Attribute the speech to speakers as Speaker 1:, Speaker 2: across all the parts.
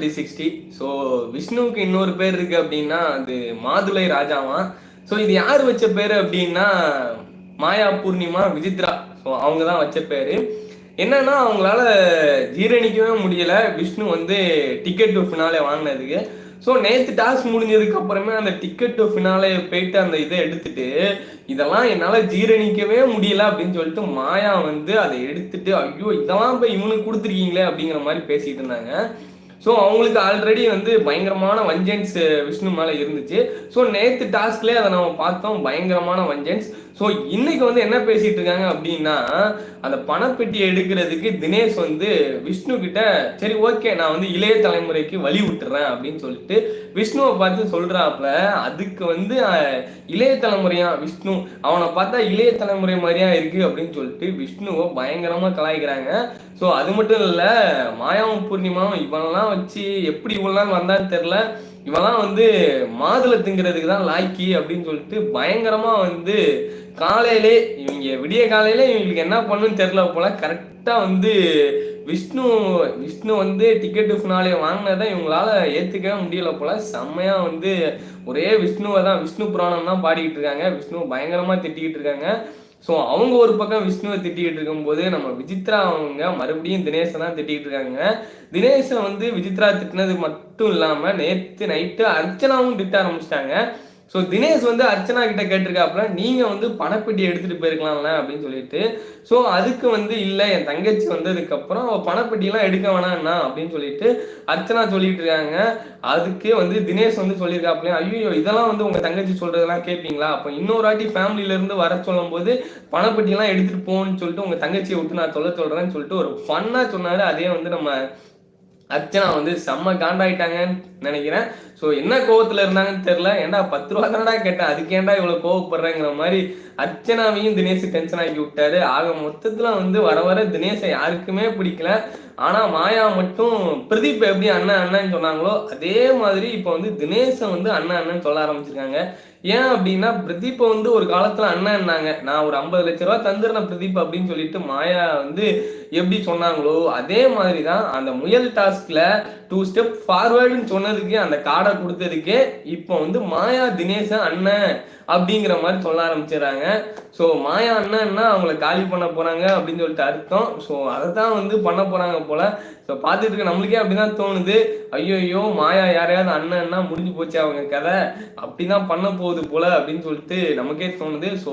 Speaker 1: Three sixty so விஷ்ணுவுக்கு இன்னொரு பேர் இருக்கு அப்படின்னா அது மாதுளை ராஜாவான் ஸோ இது யார் வச்ச பேர் அப்படின்னா மாயா பூர்ணிமா விஜித்ரா. ஸோ அவங்க தான் வச்ச பேர். என்னன்னா அவங்களால ஜீரணிக்கவே முடியல. விஷ்ணு வந்து டிக்கெட் டு ஃபினாலே வாங்கினதுக்கு. ஸோ நேற்று டாஸ்க் முடிஞ்சதுக்கு அப்புறமே அந்த டிக்கெட் டு ஃபினாலே போயிட்டு அந்த இதை எடுத்துட்டு இதெல்லாம் என்னால் ஜீரணிக்கவே முடியல அப்படின்னு சொல்லிட்டு மாயா வந்து அதை எடுத்துட்டு ஐயோ இதெல்லாம் போய் இவனுக்கு கொடுத்துருக்கீங்களே அப்படிங்கிற மாதிரி பேசிட்டு இருந்தாங்க. ஸோ அவங்களுக்கு ஆல்ரெடி வந்து பயங்கரமான வஞ்சன்ஸ் விஷ்ணு மேலே இருந்துச்சு. ஸோ நேற்று டாஸ்க்லேயே அதை நம்ம பார்த்தோம். பயங்கரமான வஞ்சன்ஸ் ஸோ இன்னைக்கு வந்து என்ன பேசிட்டு இருக்காங்க அப்படின்னா அந்த பணப்பெட்டி எடுக்கிறதுக்கு தினேஷ் வந்து விஷ்ணு கிட்ட சரி ஓகே நான் வந்து இளைய தலைமுறைக்கு வழி விட்டுறேன் அப்படின்னு சொல்லிட்டு விஷ்ணுவை பார்த்து சொல்றாப்ல அதுக்கு வந்து இளைய தலைமுறையா விஷ்ணு? அவனை பார்த்தா இளைய தலைமுறை மாதிரியா இருக்கு அப்படின்னு சொல்லிட்டு விஷ்ணுவை பயங்கரமா கலாய்க்கிறாங்க. ஸோ அது மட்டும் இல்லை மாயாவும் பூர்ணிமாவும் இவனெல்லாம் வச்சு எப்படி இவ்வளோ நாள் வந்தான்னு தெரில இவெல்லாம் வந்து மாதுளை திங்கிறதுக்கு தான் லாய்க்கி அப்படின்னு சொல்லிட்டு பயங்கரமா வந்து காலையிலே இவங்க விடிய காலையில இவங்களுக்கு என்ன பண்ணுன்னு தெரியல போல. கரெக்டா வந்து விஷ்ணு விஷ்ணு வந்து டிக்கெட்டு ஃபினாலே வாங்கினதை இவங்களால ஏற்றுக்கவே முடியல போல. செம்மையா வந்து ஒரே விஷ்ணுவை தான் விஷ்ணு புராணம் தான் பாடிக்கிட்டு இருக்காங்க. விஷ்ணு பயங்கரமா திட்டிக்கிட்டு இருக்காங்க. ஸோ அவங்க ஒரு பக்கம் விஷ்ணுவை திட்டிகிட்டு இருக்கும்போது நம்ம விசித்ரா அவங்க மறுபடியும் தினேஷை தான் திட்டிகிட்டு இருக்காங்க. தினேஷை வந்து விசித்ரா திட்டினது மட்டும் இல்லாமல் நேற்று நைட்டு அர்ச்சனாவும் திட்ட ஆரம்பிச்சிட்டாங்க. ஸோ தினேஷ் வந்து அர்ச்சனா கிட்ட கேட்டிருக்காப்புல நீங்க வந்து பணப்பெட்டி எடுத்துட்டு போயிருக்கலாம்ல அப்படின்னு சொல்லிட்டு. ஸோ அதுக்கு வந்து இல்லை என் தங்கச்சி வந்ததுக்கு அப்புறம் அவ பணப்பெட்டியெல்லாம் எடுக்க வேணாம்னா அப்படின்னு சொல்லிட்டு அர்ச்சனா சொல்லிட்டு இருக்காங்க. அதுக்கு வந்து தினேஷ் வந்து சொல்லியிருக்காப்புல ஐயோ இதெல்லாம் வந்து உங்க தங்கச்சி சொல்றதெல்லாம் கேட்பீங்களா அப்போ இன்னொரு வாட்டி ஃபேமிலில இருந்து வர சொல்லும் போது பணப்பெட்டியெல்லாம் எடுத்துட்டு போன்னு சொல்லிட்டு உங்க தங்கச்சியை விட்டு நான் சொல்ல சொல்றேன்னு சொல்லிட்டு ஒரு ஃபன்னா சொன்னாரு. அதே வந்து நம்ம அர்ச்சனா வந்து செம்ம காண்டாயிட்டாங்கன்னு நினைக்கிறேன். ஸோ என்ன கோவத்தில் இருந்தாங்கன்னு தெரியல. ஏன்டா பத்து ரூபா தானடா கேட்டேன். அதுக்கு ஏன்டா கோவப்படுறேங்கிற மாதிரி அர்ச்சனாவையும் தினேஷ் டென்ஷன் ஆக்கி விட்டாரு. ஆக மொத்தத்தில் வந்து வர வர தினேஷை யாருக்குமே பிடிக்கல. ஆனால் மாயா மட்டும் பிரதீப் எப்படி அண்ணன் அண்ணன்னு சொன்னாங்களோ அதே மாதிரி இப்போ வந்து தினேஷை வந்து அண்ணன் அண்ணன் சொல்ல ஆரம்பிச்சிருக்காங்க. ஏன் அப்படின்னா பிரதீப்பை வந்து ஒரு காலத்துல அண்ணன்னாங்க நான் ஒரு ஐம்பது லட்ச ரூபா தந்துடுறேன் பிரதீப் அப்படின்னு சொல்லிட்டு மாயா வந்து எப்படி சொன்னாங்களோ அதே மாதிரி தான் அந்த முயல் டாஸ்க்ல டூ ஸ்டெப் ஃபார்வேர்டுன்னு சொன்னதுக்கு அந்த கார்டை கொடுத்ததுக்கே இப்போ வந்து மாயா தினேஷன் அண்ணன் அப்படிங்கிற மாதிரி சொல்ல ஆரம்பிச்சிடுறாங்க. ஸோ மாயா அண்ணன்னா அவங்கள காலி பண்ண போகிறாங்க அப்படின்னு சொல்லிட்டு அர்த்தம். ஸோ அதை தான் வந்து பண்ண போகிறாங்க போல். ஸோ பார்த்துட்டு இருக்க நம்மளுக்கே அப்படிதான் தோணுது. ஐயோ ஐயோ மாயா யாரையாவது அண்ணன்னா முடிஞ்சு போச்சு அவங்க கதை. அப்படிதான் பண்ண போகுது போல் அப்படின்னு சொல்லிட்டு நமக்கே தோணுது. ஸோ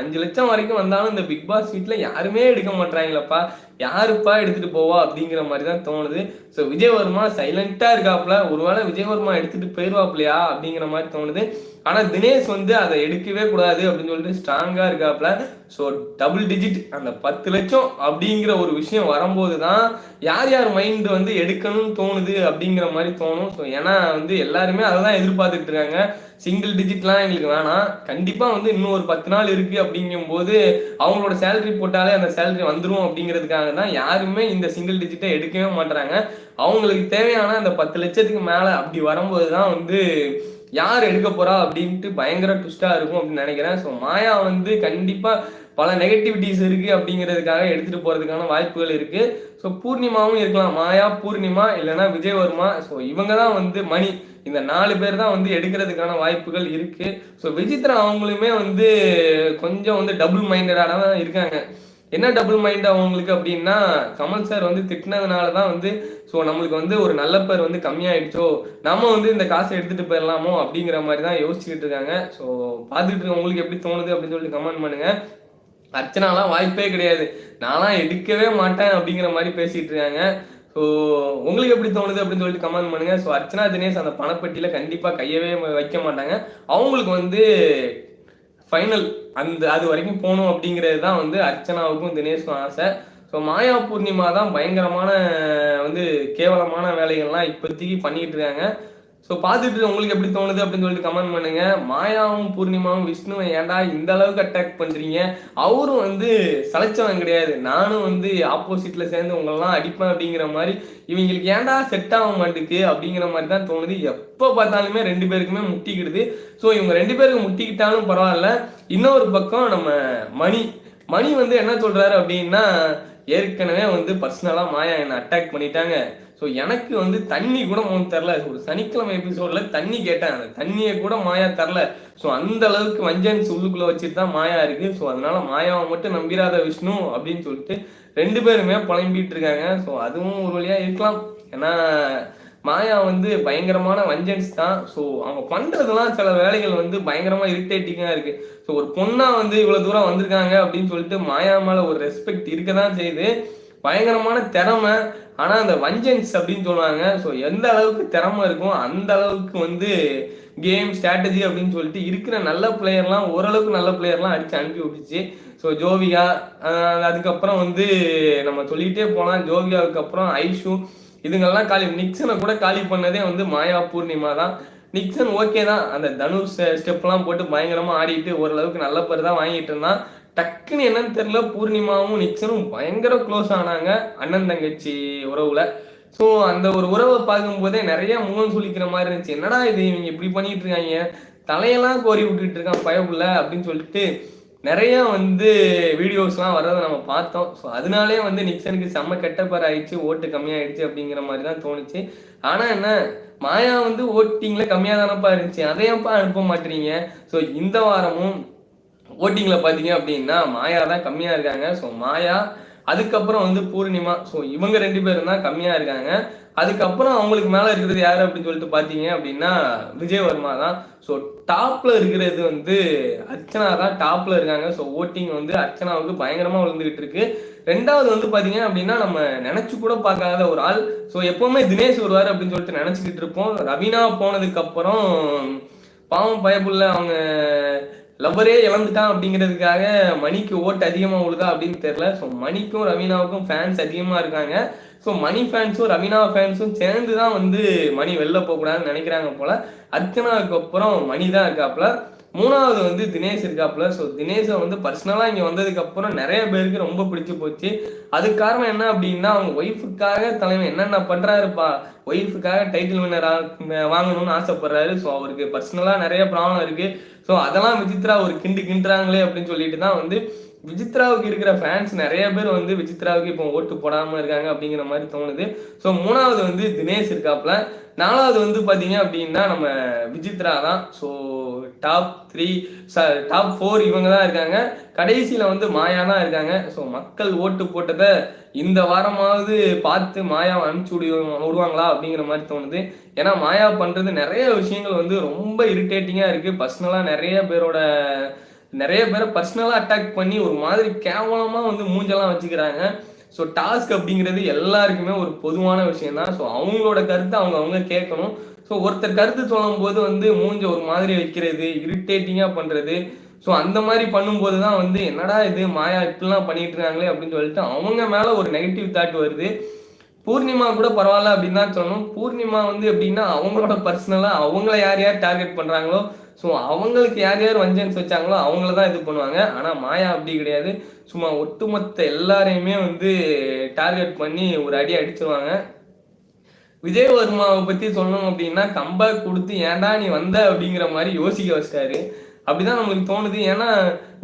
Speaker 1: அஞ்சு லட்சம் வரைக்கும் வந்தாலும் இந்த பிக் பாஸ் வீட்டில் யாருமே எடுக்க மாட்டாங்களப்பா யாருப்பா எடுத்துகிட்டு போவா அப்படிங்கிற மாதிரி தான் தோணுது. ஸோ விஜயவர்மா சைலண்ட்டாக இருக்காப்புல ஒருவேளை விஜயவர்மா எடுத்துகிட்டு போயிடுவாப்லையா அப்படிங்கிற மாதிரி தோணுது. ஆனா தினேஷ் வந்து அதை எடுக்கவே கூடாது அப்படின்னு சொல்லிட்டு ஸ்ட்ராங்கா இருக்காப்ல ஸோ டபுள் டிஜிட் அந்த பத்து லட்சம் அப்படிங்கிற ஒரு விஷயம் வரும்போது தான் யார் யார் மைண்டு வந்து எடுக்கணும்னு தோணுது அப்படிங்கிற மாதிரி தோணும். ஸோ ஏன்னா வந்து எல்லாருமே அதை தான் எதிர்பார்த்துட்டு இருக்காங்க சிங்கிள் டிஜிட்லாம் எங்களுக்கு வேணாம். கண்டிப்பாக வந்து இன்னும் ஒரு பத்து நாள் இருக்குது அப்படிங்கும்போது அவங்களோட சேலரி போட்டாலே அந்த சேலரி வந்துடும் அப்படிங்கிறதுக்காக தான் யாருமே இந்த சிங்கிள் டிஜிட்டை எடுக்கவே மாட்டுறாங்க அவங்களுக்கு தேவையான அந்த பத்து லட்சத்துக்கு மேலே அப்படி வரும்போது தான் வந்து யார் எடுக்க போறா அப்படின்ட்டு பயங்கர ட்விஸ்டா இருக்கும் அப்படின்னு நினைக்கிறேன். ஸோ மாயா வந்து கண்டிப்பா பல நெகட்டிவிட்டிஸ் இருக்கு அப்படிங்கிறதுக்காக எடுத்துட்டு போறதுக்கான வாய்ப்புகள் இருக்கு. ஸோ பூர்ணிமாவும் இருக்கலாம். மாயா பூர்ணிமா இல்லைன்னா விஜயவர்மா. ஸோ இவங்க தான் வந்து மணி. இந்த நாலு பேர் தான் வந்து எடுக்கிறதுக்கான வாய்ப்புகள் இருக்கு. ஸோ விஜித்ரா அவங்களுமே வந்து கொஞ்சம் வந்து டபுள் மைண்டடாக தான் இருக்காங்க. என்ன டபுள் மைண்ட் அவங்களுக்கு அப்படின்னா கமல் சார் வந்து திட்டினதுனால தான் வந்து ஸோ நம்மளுக்கு வந்து ஒரு நல்ல பேர் வந்து கம்மியாயிடுச்சோ நம்ம வந்து இந்த காசை எடுத்துட்டு போயிடலாமோ அப்படிங்கிற மாதிரி தான் யோசிச்சுக்கிட்டு இருக்காங்க. ஸோ பார்த்துட்டு இருக்க உங்களுக்கு எப்படி தோணுது அப்படின்னு சொல்லிட்டு கமெண்ட் பண்ணுங்க. அர்ச்சனாலாம் வாய்ப்பே கிடையாது. நான்லாம் எடுக்கவே மாட்டேன் அப்படிங்கிற மாதிரி பேசிட்டு இருக்காங்க. ஸோ உங்களுக்கு எப்படி தோணுது அப்படின்னு சொல்லிட்டு கமெண்ட் பண்ணுங்க. ஸோ அர்ச்சனா தினேஷ் அந்த பணப்பெட்டியில கண்டிப்பாக கையவே வைக்க மாட்டாங்க. அவங்களுக்கு வந்து ஃபைனல் அந்த அது வரைக்கும் போகணும் அப்படிங்கிறது தான் வந்து அர்ச்சனாவுக்கும் தினேஷ்க்கும் ஆசை. ஸோ மாயா பூர்ணிமா தான் பயங்கரமான வந்து கேவலமான வேலைகள்லாம் இப்போதைக்கு பண்ணிக்கிட்டு இருக்காங்க. ஸோ பார்த்துட்டு உங்களுக்கு எப்படி தோணுது அப்படின்னு சொல்லிட்டு கமெண்ட் பண்ணுங்க. மாயாவும் பூர்ணிமாவும் விஷ்ணுவை ஏன்டா இந்த அளவுக்கு அட்டாக் பண்றீங்க? அவரும் வந்து சளைச்சவன் கிடையாது. நானும் வந்து ஆப்போசிட்ல சேர்ந்து உங்களெல்லாம் அடிப்பேன் அப்படிங்கிற மாதிரி இவங்களுக்கு ஏன்டா செட் ஆக மாட்டுக்கு அப்படிங்கிற மாதிரி தான் தோணுது. எப்போ பார்த்தாலுமே ரெண்டு பேருக்குமே முட்டிக்கிடுது. ஸோ இவங்க ரெண்டு பேருக்கு முட்டிக்கிட்டாலும் பரவாயில்ல. இன்னொரு பக்கம் நம்ம மணி. மணி வந்து என்ன சொல்றாரு அப்படின்னா ஏற்கனவே வந்து பர்சனலாக மாயா என்னை அட்டாக் பண்ணிட்டாங்க. ஸோ எனக்கு வந்து தண்ணி கூட மோன் தரல. ஒரு சனிக்கிழமை எபிசோட்ல தண்ணி கேட்டேன். அந்த தண்ணியை கூட மாயா தரல. ஸோ அந்த அளவுக்கு வஞ்சன்ஸ் உள்ளுக்குள்ள வச்சுட்டு தான் மாயா இருக்கு. ஸோ அதனால மாயாவை மட்டும் நம்பிராத விஷ்ணு அப்படின்னு சொல்லிட்டு ரெண்டு பேருமே புலம்பிட்டு இருக்காங்க. ஸோ அதுவும் ஒரு வழியா இருக்கலாம். ஏன்னா மாயா வந்து பயங்கரமான வஞ்சன்ஸ் தான். ஸோ அவங்க பண்ணுறதுலாம் சில வேலைகள் வந்து பயங்கரமா இரிட்டேட்டிங்கா இருக்கு. ஸோ ஒரு பொண்ணா வந்து இவ்வளவு தூரம் வந்திருக்காங்க அப்படின்னு சொல்லிட்டு மாயா மேல ஒரு ரெஸ்பெக்ட் இருக்க தான் செய்யுது. பயங்கரமான திறமை. ஆனா அந்த வஞ்சன்ஸ் அப்படின்னு சொல்லுவாங்க. ஸோ எந்த அளவுக்கு திறமை இருக்கும் அந்த அளவுக்கு வந்து கேம் ஸ்ட்ராட்டஜி அப்படின்னு சொல்லிட்டு இருக்கிற நல்ல பிளேயர்லாம் ஓரளவுக்கு நல்ல பிளேயர்லாம் அடிச்சு அனுப்பி விட்டுச்சு. ஸோ ஜோவியா அதுக்கப்புறம் வந்து நம்ம சொல்லிட்டே போலாம். ஜோவியாவுக்கு அப்புறம் ஐஷு இதுங்கெல்லாம் காலி நிக்சனை கூட காலி பண்ணதே வந்து மாயா பூர்ணிமா தான். நிக்சன் ஓகே தான். அந்த தனுஷ் ஸ்டெப்லாம் போட்டு பயங்கரமா ஆடிட்டு ஓரளவுக்கு நல்ல பேர் தான் வாங்கிட்டு இருந்தான். டக்குன்னு என்னன்னு தெரியல பூர்ணிமாவும் நிக்சனும் பயங்கர க்ளோஸ் ஆனாங்க அண்ணன் தங்கச்சி உறவுல. ஸோ அந்த ஒரு உறவை பார்க்கும்போதே நிறைய முகம் சுளிக்கிற மாதிரி இருந்துச்சு. என்னடா இது இவங்க இப்படி பண்ணிட்டு இருக்காங்க? தலையெல்லாம் கோரி விட்டுட்டு இருக்கான் பயவுல அப்படின்னு சொல்லிட்டு நிறைய வந்து வீடியோஸ்லாம் வர்றதை நம்ம பார்த்தோம். ஸோ அதனாலே வந்து நிக்சனுக்கு செம்ம கெட்டப்பர் ஆயிடுச்சு ஓட்டு கம்மியாயிடுச்சு அப்படிங்கிற மாதிரி தான் தோணுச்சு. ஆனால் என்ன மாயா வந்து ஓட்டிங்கில் கம்மியாக தானப்பா இருந்துச்சு. அதையப்பா அனுப்ப மாட்டீங்க. ஸோ இந்த வாரமும் ஓட்டிங்கில் பார்த்தீங்க அப்படின்னா மாயா தான் கம்மியாக இருக்காங்க. ஸோ மாயா அதுக்கப்புறம் வந்து பூர்ணிமா ஸோ இவங்க ரெண்டு பேரும் தான் கம்மியாக இருக்காங்க. அதுக்கப்புறம் அவங்களுக்கு மேலே இருக்கிறது யார் அப்படின்னு சொல்லிட்டு பார்த்தீங்க அப்படின்னா விஜயவர்மா தான். ஸோ டாப்பில் இருக்கிறது வந்து அர்ச்சனா தான் டாப்பில் இருக்காங்க. ஸோ ஓட்டிங் வந்து அர்ச்சனாவுக்கு பயங்கரமாக விழுந்துகிட்டு இருக்கு. ரெண்டாவது வந்து பார்த்தீங்க அப்படின்னா நம்ம நினச்சி கூட பார்க்காத ஒரு ஆள். ஸோ எப்போவுமே தினேஷ் வருவார் அப்படின்னு சொல்லிட்டு நினச்சிக்கிட்டு இருப்போம். ரவீனா போனதுக்கப்புறம் பாவம் பயப்புள்ள அவங்க லவ்வரே இழந்துட்டான் அப்படிங்கிறதுக்காக மணிக்கு ஓட்டு அதிகமாக விழுதா அப்படின்னு தெரில ஸோ மணிக்கும் ரவீனாவுக்கும் ஃபேன்ஸ் அதிகமாக இருக்காங்க. ஸோ மணி ஃபேன்ஸும் ரவீனா ஃபேன்ஸும் சேர்ந்து தான் வந்து மணி வெளில போகக்கூடாதுன்னு நினைக்கிறாங்க போல். அர்ச்சனாவுக்கு அப்புறம் மணி தான் இருக்காப்புல. மூணாவது வந்து தினேஷ் இருக்காப்புல. ஸோ தினேஷை வந்து பர்சனலாக இங்கே வந்ததுக்கப்புறம் நிறைய பேருக்கு ரொம்ப பிடிச்சி போச்சு. அதுக்கு காரணம் என்ன அப்படின்னா அவங்க ஒய்ஃபுக்காக தலைமை என்னென்ன பண்ணுறாருப்பா ஒய்ஃபுக்காக டைட்டில் வின்னர் வாங்கணும்னு ஆசைப்படுறாரு. ஸோ அவருக்கு பர்சனலாக நிறைய ப்ராப்ளம் இருக்குது ஸோ அதெல்லாம் விசித்ரா ஒரு கிண்டு கிண்டுறாங்களே அப்படின்னு சொல்லிட்டு தான் வந்து விசித்ராவுக்கு இருக்கிற ஃபேன்ஸ் நிறைய பேர் வந்து விசித்ராவுக்கு இப்போ ஓட்டு போடாமல் இருக்காங்க அப்படிங்கிற மாதிரி தோணுது. ஸோ மூணாவது வந்து தினேஷ் இருக்காப்ல நாலாவது வந்து பார்த்தீங்க அப்படின்னா நம்ம விஜித்ரா தான். So top three top four இவங்க தான் இருக்காங்க. கடைசியில் வந்து மாயா தான் இருக்காங்க. ஸோ மக்கள் ஓட்டு போட்டதை இந்த வாரமாவது பார்த்து மாயா அனுப்பிச்சு விடு விடுவாங்களா அப்படிங்கிற மாதிரி தோணுது. ஏன்னா மாயா பண்ணுறது நிறைய விஷயங்கள் வந்து ரொம்ப இரிட்டேட்டிங்காக இருக்குது பர்சனலாக நிறைய பேரோட நிறைய பேரை பர்சனலாக அட்டாக் பண்ணி ஒரு மாதிரி கேவலமாக வந்து மூஞ்செல்லாம் வச்சுக்கிறாங்க. ஸோ டாஸ்க் அப்படிங்கிறது எல்லாருக்குமே ஒரு பொதுவான விஷயம் தான் ஸோ அவங்களோட கருத்தை அவங்க அவங்க கேட்கணும். ஸோ ஒருத்தர் கருத்து சொல்லும் போது வந்து மூஞ்ச ஒரு மாதிரி வைக்கிறது இரிட்டேட்டிங்காக பண்ணுறது ஸோ அந்த மாதிரி பண்ணும்போது தான் வந்து என்னடா இது மாயா இப்படிலாம் பண்ணிட்டு இருக்காங்களே அப்படின்னு சொல்லிட்டு அவங்க மேலே ஒரு நெகட்டிவ் தாட் வருது. பூர்ணிமா கூட பரவாயில்ல அப்படின்னு தான் சொல்லணும். பூர்ணிமா வந்து எப்படின்னா அவங்களோட பர்சனலாக அவங்கள யார் யார் டார்கெட் பண்ணுறாங்களோ ஸோ அவங்களுக்கு யார் யார் வஞ்சன்ஸ் வச்சாங்களோ அவங்கள தான் இது பண்ணுவாங்க. ஆனால் மாயா அப்படி கிடையாது. சும்மா ஒட்டுமொத்த எல்லாரையுமே வந்து டார்கெட் பண்ணி ஒரு அடி அடிச்சிருவாங்க. விஜயவர்மாவை பற்றி சொல்லணும் அப்படின்னா கம்பேக் கொடுத்து ஏன்டா நீ வந்த அப்படிங்கிற மாதிரி யோசிக்க வச்சிட்டாரு. அப்படிதான் நம்மளுக்கு தோணுது. ஏன்னா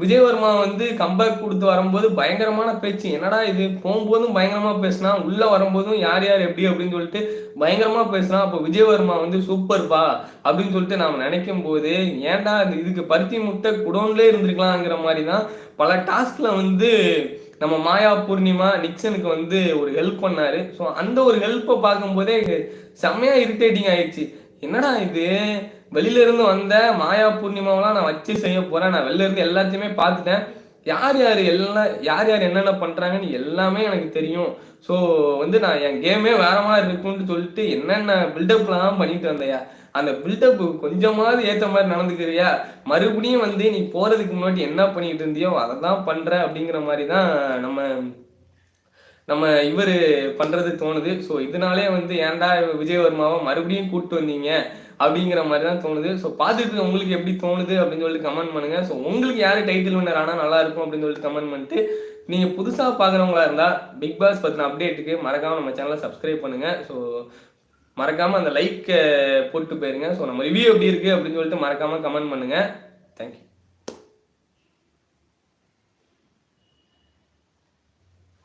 Speaker 1: விஜயவர்மா வந்து கம்பேக் கொடுத்து வரும்போது பயங்கரமான பேச்சு. என்னடா இது? போகும்போதும் பயங்கரமா பேசினா உள்ள வரும்போதும் யார் யார் எப்படி அப்படின்னு சொல்லிட்டு பயங்கரமா பேசினா அப்போ விஜயவர்மா வந்து சூப்பர்ப்பா அப்படின்னு சொல்லிட்டு நாம நினைக்கும் போது ஏன்டா இதுக்கு பருத்தி முட்டை குடோன்லே இருந்திருக்கலாங்கிற மாதிரி தான் பல டாஸ்க்ல வந்து நம்ம மாயா பூர்ணிமா நிக்சனுக்கு வந்து ஒரு ஹெல்ப் பண்ணாரு. ஸோ அந்த ஒரு ஹெல்ப்பை பார்க்கும்போதே செம்மையா இரிட்டேட்டிங் ஆயிடுச்சு. என்னடா இது? வெளியில இருந்து வந்த மாயா பூர்ணிமாவெல்லாம் நான் வச்சு செய்ய போறேன். நான் வெளில இருந்து எல்லாத்தையுமே பார்த்துட்டேன். யார் யார் எல்லாம் யார் யார் என்னென்ன பண்றாங்கன்னு எல்லாமே எனக்கு தெரியும். ஸோ வந்து நான் என் கேமே வேற மாதிரி இருக்கும்னு சொல்லிட்டு என்னென்ன பில்டப்லாம் பண்ணிட்டு வந்தையா? அந்த பில்டப் கொஞ்சமாவது ஏற்ற மாதிரி நடந்துக்கிறியா? மறுபடியும் வந்து நீ போறதுக்கு முன்னாடி என்ன பண்ணிட்டு இருந்தியோ அதை தான் பண்ற அப்படிங்கிற மாதிரி தான் நம்ம நம்ம இவர் பண்ணுறது தோணுது. ஸோ இதனாலே வந்து ஏன்டா விஜயவர்மாவை மறுபடியும் கூப்பிட்டு வந்தீங்க அப்படிங்கிற மாதிரி தான் தோணுது. ஸோ பார்த்துட்டு உங்களுக்கு எப்படி தோணுது அப்படின்னு சொல்லிட்டு கமெண்ட் பண்ணுங்க. ஸோ உங்களுக்கு யார் டைட்டில் வின்னர் ஆனால் நல்லா இருக்கும் அப்படின்னு சொல்லிட்டு கமெண்ட் பண்ணிட்டு நீங்கள் புதுசாக பார்க்குறவங்களா இருந்தால் பிக் பாஸ் பற்றின அப்டேட்டுக்கு மறக்காமல் நம்ம சேனலை சப்ஸ்கிரைப் பண்ணுங்கள் ஸோ மறக்காமல் அந்த லைக்கை போட்டு போயிருங்க. ஸோ நம்ம ரிவ்யூ எப்படி இருக்குது அப்படின்னு சொல்லிட்டு மறக்காமல் கமெண்ட் பண்ணுங்கள் தேங்க்யூ